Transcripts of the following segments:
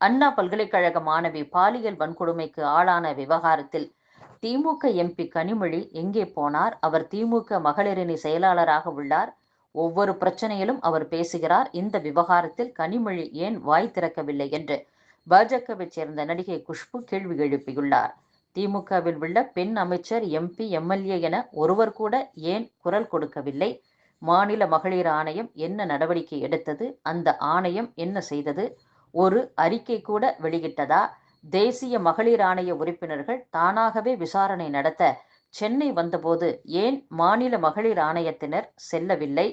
அண்ணா பல்கலைக்கழக மாணவி பாலியல் வன்கொடுமைக்கு ஆளான விவகாரத்தில் திமுக எம்பி கனிமொழி எங்கே போனார்? அவர் திமுக மகளிரணி செயலாளராக உள்ளார். ஒவ்வொரு பிரச்சனையிலும் அவர் பேசுகிறார். இந்த விவகாரத்தில் கனிமொழி ஏன் வாய் திறக்கவில்லை என்று பாஜகவை சேர்ந்த நடிகை குஷ்பு கேள்வி எழுப்பியுள்ளார். திமுகவில் உள்ள பெண் அமைச்சர் எம்பி எம்எல்ஏ என ஒருவர் கூட ஏன் குரல் கொடுக்கவில்லை? மாநில மகளிர் ஆணையம் என்ன நடவடிக்கை எடுத்தது? அந்த ஆணையம் என்ன செய்தது? ஒரு அறிக்கை கூட வெளியிட்டதா? தேசிய மகளிர் ஆணைய உறுப்பினர்கள் தானாகவே விசாரணை நடத்த சென்னை வந்தபோது ஏன் மாநில மகளிர் ஆணையத்தினர் செல்லவில்லை?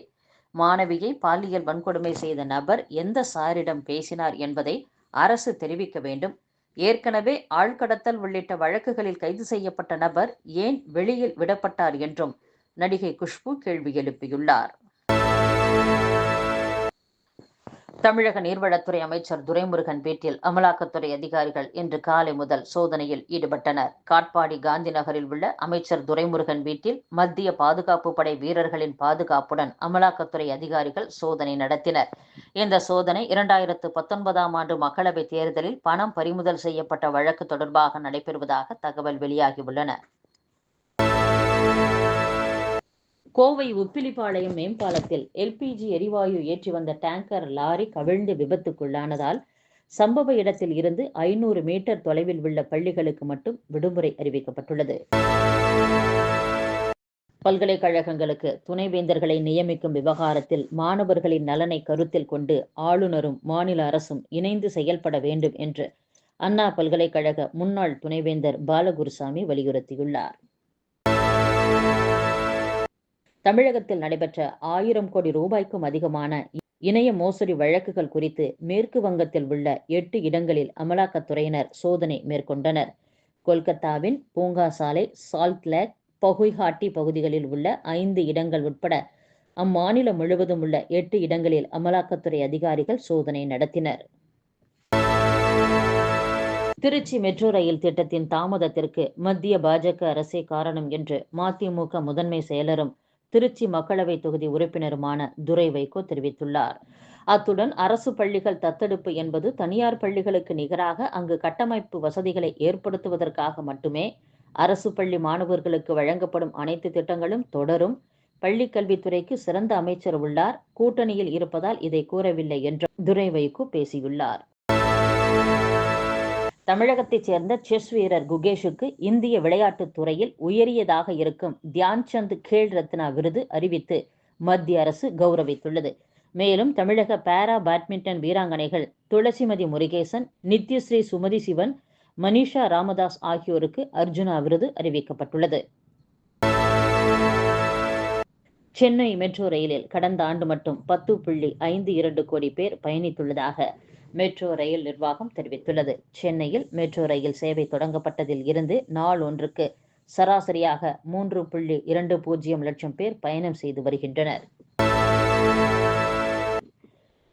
மாணவியை பாலியல் வன்கொடுமை செய்த நபர் எந்த சாரிடம் பேசினார் என்பதை அரசு தெரிவிக்க வேண்டும். ஏற்கனவே ஆழ்கடத்தல் உள்ளிட்ட வழக்குகளில் கைது செய்யப்பட்ட நபர் ஏன் வெளியில் விடப்பட்டார் என்றும் நடிகை குஷ்பு கேள்வி எழுப்பியுள்ளார். தமிழக நீர்வளத்துறை அமைச்சர் துரைமுருகன் வீட்டில் அமலாக்கத்துறை அதிகாரிகள் இன்று காலை முதல் சோதனையில் ஈடுபட்டனர். காட்பாடி காந்தி நகரில் உள்ள அமைச்சர் துரைமுருகன் வீட்டில் மத்திய பாதுகாப்பு படை வீரர்களின் பாதுகாப்புடன் அமலாக்கத்துறை அதிகாரிகள் சோதனை நடத்தினர். இந்த சோதனை இரண்டாயிரத்து பத்தொன்பதாம் ஆண்டு மக்களவைத் தேர்தலில் பணம் பறிமுதல் செய்யப்பட்ட வழக்கு தொடர்பாக நடைபெறுவதாக தகவல் வெளியாகியுள்ளன. கோவை உப்பிலிப்பாளையம் மேம்பாலத்தில் எல்பிஜி எரிவாயு ஏற்றி வந்த டேங்கர் லாரி கவிழ்ந்து விபத்துக்குள்ளானதால் சம்பவ இடத்தில் இருந்து ஐநூறு மீட்டர் தொலைவில் உள்ள பள்ளிகளுக்கு மட்டும் விடுமுறை அறிவிக்கப்பட்டுள்ளது. பல்கலைக்கழகங்களுக்கு துணைவேந்தர்களை நியமிக்கும் விவகாரத்தில் மாணவர்களின் நலனை கருத்தில் கொண்டு ஆளுநரும் மாநில அரசும் இணைந்து செயல்பட வேண்டும் என்று அண்ணா பல்கலைக்கழக முன்னாள் துணைவேந்தர் பாலகுருசாமி வலியுறுத்தியுள்ளார். தமிழகத்தில் நடைபெற்ற ஆயிரம் கோடி ரூபாய்க்கும் அதிகமான இணைய மோசடி வழக்குகள் குறித்து மேற்கு வங்கத்தில் உள்ள எட்டு இடங்களில் அமலாக்கத்துறையினர் சோதனை மேற்கொண்டனர். கொல்கத்தாவின் பூங்கா சாலை சால்ட் லேக் பகுய்ஹாட்டி பகுதிகளில் உள்ள ஐந்து இடங்கள் உட்பட அம்மாநிலம் முழுவதும் உள்ள எட்டு இடங்களில் அமலாக்கத்துறை அதிகாரிகள் சோதனை நடத்தினர். திருச்சி மெட்ரோ ரயில் திட்டத்தின் தாமதத்திற்கு மத்திய பாஜக அரசே காரணம் என்று மதிமுக முதன்மை செயலரும் திருச்சி மக்களவை தொகுதி உறுப்பினருமான துரை வைகோ தெரிவித்துள்ளார். அத்துடன் அரசு பள்ளிகள் தத்தெடுப்பு என்பது தனியார் பள்ளிகளுக்கு நிகராக அங்கு கட்டமைப்பு வசதிகளை ஏற்படுத்துவதற்காக மட்டுமே அரசு பள்ளி மாணவர்களுக்கு வழங்கப்படும் அனைத்து திட்டங்களும் தொடரும். பள்ளிக் கல்வித்துறைக்கு சிறந்த அமைச்சர் உள்ளார். கூட்டணியில் இருப்பதால் இதை கூறவில்லை என்று துரை வைகோ பேசியுள்ளார். தமிழகத்தைச் சேர்ந்த செஸ் வீரர் குகேஷுக்கு இந்திய விளையாட்டுத் துறையில் உயரியதாக இருக்கும் தியான்சந்த் கேல் ரத்னா விருது அறிவித்து மத்திய அரசு கௌரவித்துள்ளது. மேலும் தமிழக பாரா பேட்மிண்டன் வீராங்கனைகள் துளசிமதி முருகேசன் நித்யஸ்ரீ சுமதி சிவன் மனிஷா ராமதாஸ் ஆகியோருக்கு அர்ஜுனா விருது அறிவிக்கப்பட்டுள்ளது. சென்னை மெட்ரோ ரயிலில் கடந்த ஆண்டு மட்டும் பத்து புள்ளி ஐந்து இரண்டு கோடி பேர் பயணித்துள்ளதாக மெட்ரோ ரயில் நிர்வாகம் தெரிவித்துள்ளது. சென்னையில் மெட்ரோ ரயில் சேவை தொடங்கப்பட்டதில் இருந்து நாள் ஒன்றுக்கு சராசரியாக மூன்று புள்ளி இரண்டு பூஜ்ஜியம் லட்சம் பேர் பயணம் செய்து வருகின்றனர்.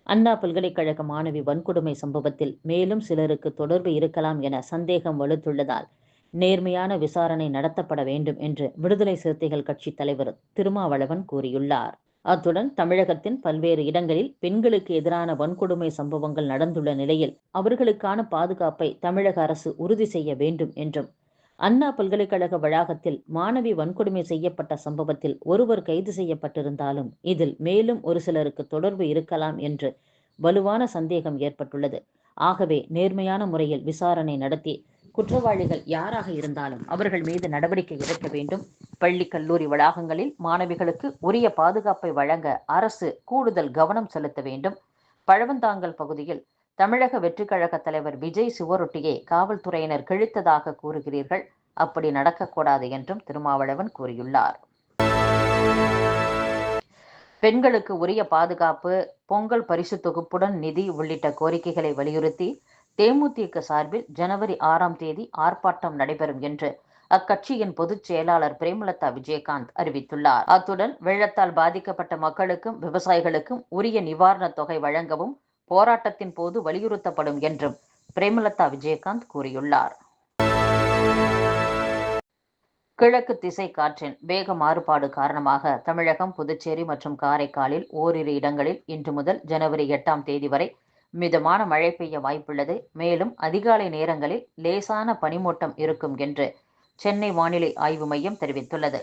அண்ணா பல்கலைக்கழக மாணவி வன்கொடுமை சம்பவத்தில் மேலும் சிலருக்கு தொடர்பு இருக்கலாம் என சந்தேகம் வலுத்துள்ளதால் நேர்மையான விசாரணை நடத்தப்பட வேண்டும் என்று விடுதலை சிறுத்தைகள் கட்சி தலைவர் திருமாவளவன் கூறியுள்ளார். அத்துடன் தமிழகத்தின் பல்வேறு இடங்களில் பெண்களுக்கு எதிரான வன்கொடுமை சம்பவங்கள் நடந்துள்ள நிலையில் அவர்களுக்கான பாதுகாப்பை தமிழக அரசு உறுதி செய்ய வேண்டும் என்றும் அண்ணா பல்கலைக்கழக வளாகத்தில் மாணவி வன்கொடுமை செய்யப்பட்ட சம்பவத்தில் ஒருவர் கைது செய்யப்பட்டிருந்தாலும் இதில் மேலும் ஒரு சிலருக்கு தொடர்பு இருக்கலாம் என்று வலுவான சந்தேகம் ஏற்பட்டுள்ளது. ஆகவே நேர்மையான முறையில் விசாரணை நடத்தி குற்றவாளிகள் யாராக இருந்தாலும் அவர்கள் மீது நடவடிக்கை எடுக்க வேண்டும். பள்ளி கல்லூரி வளாகங்களில் மாணவிகளுக்கு உரிய பாதுகாப்பை வழங்க அரசு கூடுதல் கவனம் செலுத்த வேண்டும். பழவந்தாங்கல் பகுதியில் தமிழக வெற்றிக்கழக தலைவர் விஜய் சிவரொட்டியை காவல்துறையினர் கிழித்ததாக கூறுகிறீர்கள். அப்படி நடக்கக்கூடாது என்றும் திருமாவளவன் கூறியுள்ளார். பெண்களுக்கு உரிய பாதுகாப்பு பொங்கல் பரிசு தொகுப்புடன் நிதி உள்ளிட்ட கோரிக்கைகளை வலியுறுத்தி தேமுதிக சார்பில் ஜனவரி ஆறாம் தேதி ஆர்ப்பாட்டம் நடைபெறும் என்று அக்கட்சியின் பொதுச் செயலாளர் பிரேமலதா விஜயகாந்த் அறிவித்துள்ளார். அத்துடன் வெள்ளத்தால் பாதிக்கப்பட்ட மக்களுக்கும் விவசாயிகளுக்கும் உரிய நிவாரணத் தொகை வழங்கவும் போராட்டத்தின் போது வலியுறுத்தப்படும் என்றும் பிரேமலதா விஜயகாந்த் கூறியுள்ளார். கிழக்கு திசை காற்றின் வேக மாறுபாடு காரணமாக தமிழகம் புதுச்சேரி மற்றும் காரைக்காலில் ஓரிரு இடங்களில் இன்று முதல் ஜனவரி எட்டாம் தேதி வரை மிதமான மழை பெய்ய வாய்ப்புள்ளது. மேலும் அதிகாலை நேரங்களில் லேசான பனிமூட்டம் இருக்கும் என்று சென்னை வானிலை ஆய்வு மையம் தெரிவித்துள்ளது.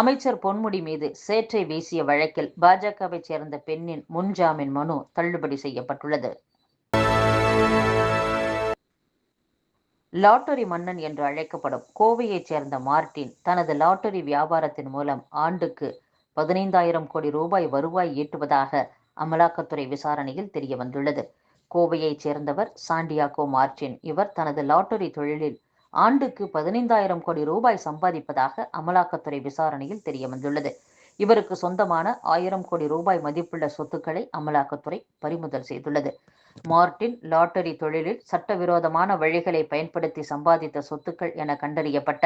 அமைச்சர் பொன்முடி மீது சேற்றை வீசிய வழக்கில் பாஜகவை சேர்ந்த பெண்ணின் முன்ஜாமீன் மனு தள்ளுபடி செய்யப்பட்டுள்ளது. லாட்டரி மன்னன் என்று அழைக்கப்படும் கோவையைச் சேர்ந்த மார்டின் தனது லாட்டரி வியாபாரத்தின் மூலம் ஆண்டுக்கு பதினைந்தாயிரம் கோடி ரூபாய் வருவாய் ஈட்டுவதாக அமலாக்கத்துறை விசாரணையில் தெரிய வந்துள்ளது கோவையைச் சேர்ந்தவர் சாண்டியாகோ மார்டின் இவர் தனது லாட்டரி தொழிலில் ஆண்டுக்கு பதினைந்தாயிரம் கோடி ரூபாய் சம்பாதிப்பதாக அமலாக்கத்துறை விசாரணையில் தெரிய வந்துள்ளது இவருக்கு சொந்தமான ஆயிரம் கோடி ரூபாய் மதிப்புள்ள சொத்துக்களை அமலாக்கத்துறை பறிமுதல் செய்துள்ளது. மார்டின் லாட்டரி தொழிலில் சட்டவிரோதமான வழிகளை பயன்படுத்தி சம்பாதித்த சொத்துக்கள் என கண்டறியப்பட்ட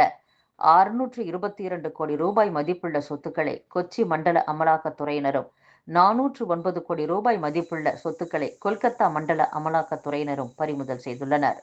அறுநூற்று இருபத்தி இரண்டு கோடி ரூபாய் மதிப்புள்ள சொத்துக்களை கொச்சி மண்டல அமலாக்கத்துறையினரும் நானூற்று ஒன்பது கோடி ரூபாய் மதிப்புள்ள சொத்துக்களை கொல்கத்தா மண்டல அமலாக்கத்துறையினரும் பறிமுதல் செய்துள்ளனர்.